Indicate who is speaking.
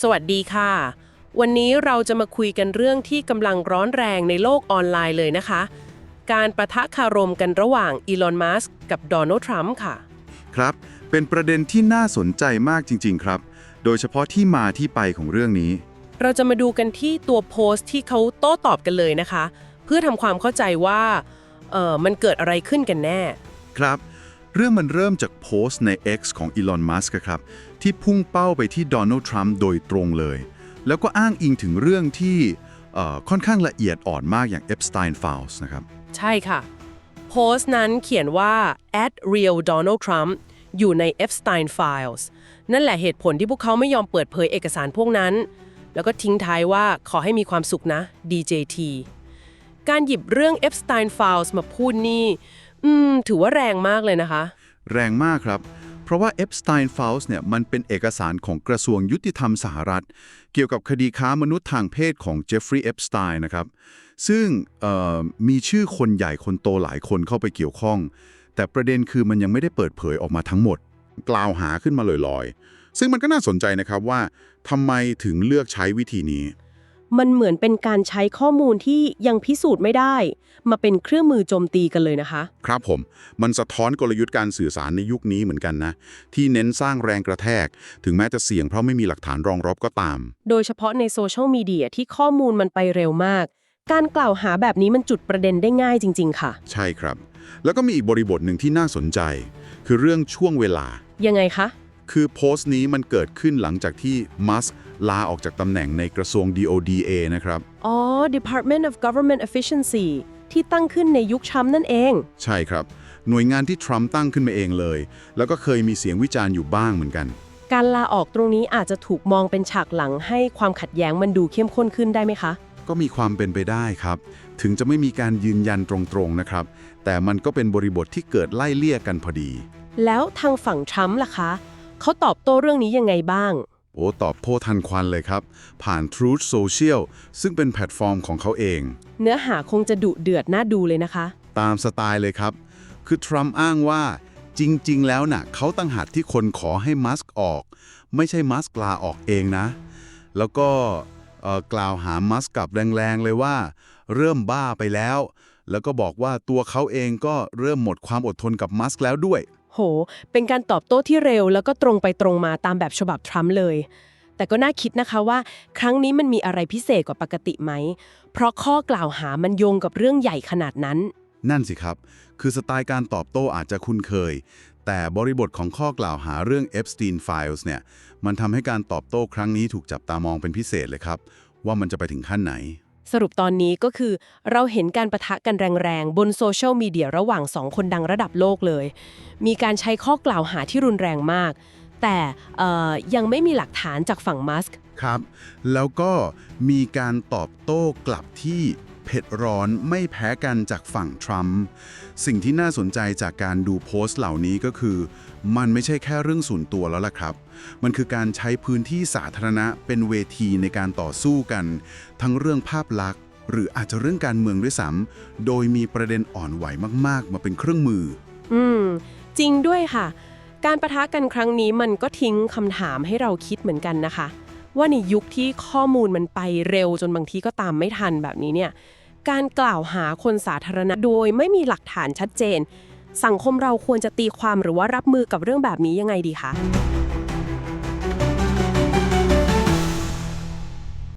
Speaker 1: สวัสดีค่ะ วันนี้เราจะมาคุยกันเรื่องที่กำลังร้อนแรงในโลกออนไลน์เลยนะคะ การประทะคารมกันระหว่างอีลอน มัสก์กับโดนัลด์ ทรัมป์ค่ะ
Speaker 2: ครับ เป็นประเด็นที่น่าสนใจมากจริง ๆ ครับ โดยเฉพาะที่มาที่ไปของเรื่องนี้
Speaker 1: เราจะมาดูกันที่ตัวโพสต์ที่เขาโต้ตอบกันเลยนะคะ เพื่อทำความเข้าใจว่าเออมันเกิดอะไรขึ้นกันแน่
Speaker 2: ครับ เรื่องมันเริ่มจากโพสต์ใน X ของอีลอน มัสก์ครับ ที่พุ่งเป้าไปที่โดนัลด์ ทรัมป์โดยตรงเลย แล้วก็อ้างอิงถึงเรื่องที่ค่อนข้างละเอียดอ่อนมากอย่าง Epstein Files นะครับ
Speaker 1: ใช่ค่ะ โพสต์นั้นเขียนว่า at real Donald Trump อยู่ใน Epstein Files นั่นแหละเหตุผลที่พวกเขาไม่ยอมเปิดเผยเอกสารพวกนั้น แล้วก็ทิ้งท้ายว่าขอให้มีความสุขนะ DJT การหยิบเรื่อง Epstein Files มาพูดนี่ อืม ถือว่าแรงมากเลยนะคะ
Speaker 2: แรงมากครับ เพราะว่า Epstein Files เนี่ยมันเป็นเอกสารของกระทรวงยุติธรรมสหรัฐ เกี่ยวกับคดีค้ามนุษย์ทางเพศของเจฟฟรีย์เอปสไตน์นะครับ ซึ่งมีชื่อคนใหญ่คนโตหลายคนเข้าไปเกี่ยวข้อง แต่ประเด็นคือมันยังไม่ได้เปิดเผยออกมาทั้งหมด กล่าวหาขึ้นมาลอยๆ ซึ่งมันก็น่าสนใจนะครับว่าทำไมถึงเลือกใช้วิธีนี้
Speaker 1: มันเหมือนเป็นการใช้ข้อมูลที่ยังพิสูจน์ไม่ได้ มาเป็นเครื่องมือโจมตีกันเลยนะคะ
Speaker 2: ครับผม มันสะท้อนกลยุทธ์การสื่อสารในยุคนี้เหมือนกันนะ ที่เน้นสร้างแรงกระแทก ถึงแม้จะเสี่ยงเพราะไม่มีหลักฐานรองรับก็ตาม
Speaker 1: โดยเฉพาะในโซเชียลมีเดียที่ข้อมูลมันไปเร็วมาก การกล่าวหาแบบนี้มันจุดประเด็นได้ง่ายจริง ๆ ค่ะ
Speaker 2: ใช่ครับ แล้วก็มีอีกบริบทหนึ่งที่น่าสนใจ คือเรื่องช่วงเวลา
Speaker 1: ยังไงคะ
Speaker 2: คือโพสต์นี้มันเกิดขึ้นหลังจากที่มัสก์ลาออกจากตำแหน่งในกระทรวง DODA นะครับ
Speaker 1: อ๋อ Department of Government Efficiency ที่ตั้งขึ้นในยุคทรัมป์นั่นเอง
Speaker 2: ใช่ครับ หน่วยงานที่ทรัมป์ตั้งขึ้นมาเองเลย แล้วก็เคยมีเสียงวิจารณ์อยู่บ้างเหมือนกัน
Speaker 1: การลาออกตรงนี้อาจจะถูกมองเป็นฉากหลังให้ความขัดแย้งมันดูเข้มข้นขึ้นได้ไหมคะ
Speaker 2: ก็มีความเป็นไปได้ครับ ถึงจะไม่มีการยืนยันตรงๆนะครับ แต่มันก็เป็นบริบทที่เกิดไล่เลี่ยกันพอดี
Speaker 1: แล้วทางฝั่งทรัมป์ล่ะคะ เขาตอบโต้เรื่องนี้ยังไงบ้าง
Speaker 2: โอ้ตอบโต้ทันควันเลยครับ ผ่าน Truth Social ซึ่งเป็นแพลตฟอร์มของเขาเอง
Speaker 1: เนื้อหาคงจะดุเดือดน่าดูเลยนะคะ
Speaker 2: ตามสไตล์เลยครับ คือทรัมป์อ้างว่าจริง ๆ แล้วน่ะเขาตั้งหัดที่คนขอให้มัสก์ออก ไม่ใช่มัสก์ลาออกเองนะ แล้วก็เอ่อกล่าวหามัสก์กลับแรงๆเลยว่า เริ่มบ้าไปแล้ว แล้วก็บอกว่าตัวเขาเองก็เริ่มหมดความอดทนกับมัสก์แล้วด้วย
Speaker 1: โห เป็นการตอบโต้ที่เร็ว แล้วก็ตรงไปตรงมาตามแบบฉบับทรัมป์เลย แต่ก็น่าคิดนะคะว่า ครั้งนี้มันมีอะไรพิเศษกว่าปกติไหม เพราะข้อกล่าวหามันโยงกับเรื่องใหญ่ขนาดนั้น
Speaker 2: นั่นสิครับ คือสไตล์การตอบโต้อาจจะคุ้นเคย แต่บริบทของข้อกล่าวหาเรื่อง Epstein Files เนี่ย มันทำให้การตอบโต้ครั้งนี้ถูกจับตามองเป็นพิเศษเลยครับ ว่ามันจะไปถึงขั้นไหน
Speaker 1: สรุปตอนนี้ก็คือเราเห็นการประทะกันแรงๆ บนโซเชียลมีเดียระหว่างสองคนดังระดับโลกเลย มีการใช้ข้อกล่าวหาที่รุนแรงมาก แต่ยังไม่มีหลักฐานจากฝั่งมัสก์
Speaker 2: ครับ แล้วก็มีการตอบโต้กลับที่ เผ็ดร้อนไม่แพ้กันจากฝั่งทรัมป์สิ่งที่น่าสนใจจากการดูโพสต์เหล่านี้ก็คือ มันไม่ใช่แค่เรื่องส่วนตัวแล้วล่ะครับ มันคือการใช้พื้นที่สาธารณะเป็นเวทีในการต่อสู้กัน ทั้งเรื่องภาพลักษณ์ หรืออาจจะเรื่องการเมืองด้วยซ้ำโดยมีประเด็นอ่อนไหวมาก ๆ มาเป็นเครื่องมือ
Speaker 1: อืม จริงด้วยค่ะ การประทะกันครั้งนี้มันก็ทิ้งคำถามให้เราคิดเหมือนกันนะคะ ว่าในยุคที่ข้อมูลมันไปเร็วจนบางทีก็ตามไม่ทันแบบนี้เนี่ยการกล่าวหาคนสาธารณะโดยไม่มีหลักฐานชัดเจน สังคมเราควรจะตีความหรือว่ารับมือกับเรื่องแบบนี้ยังไงดีคะ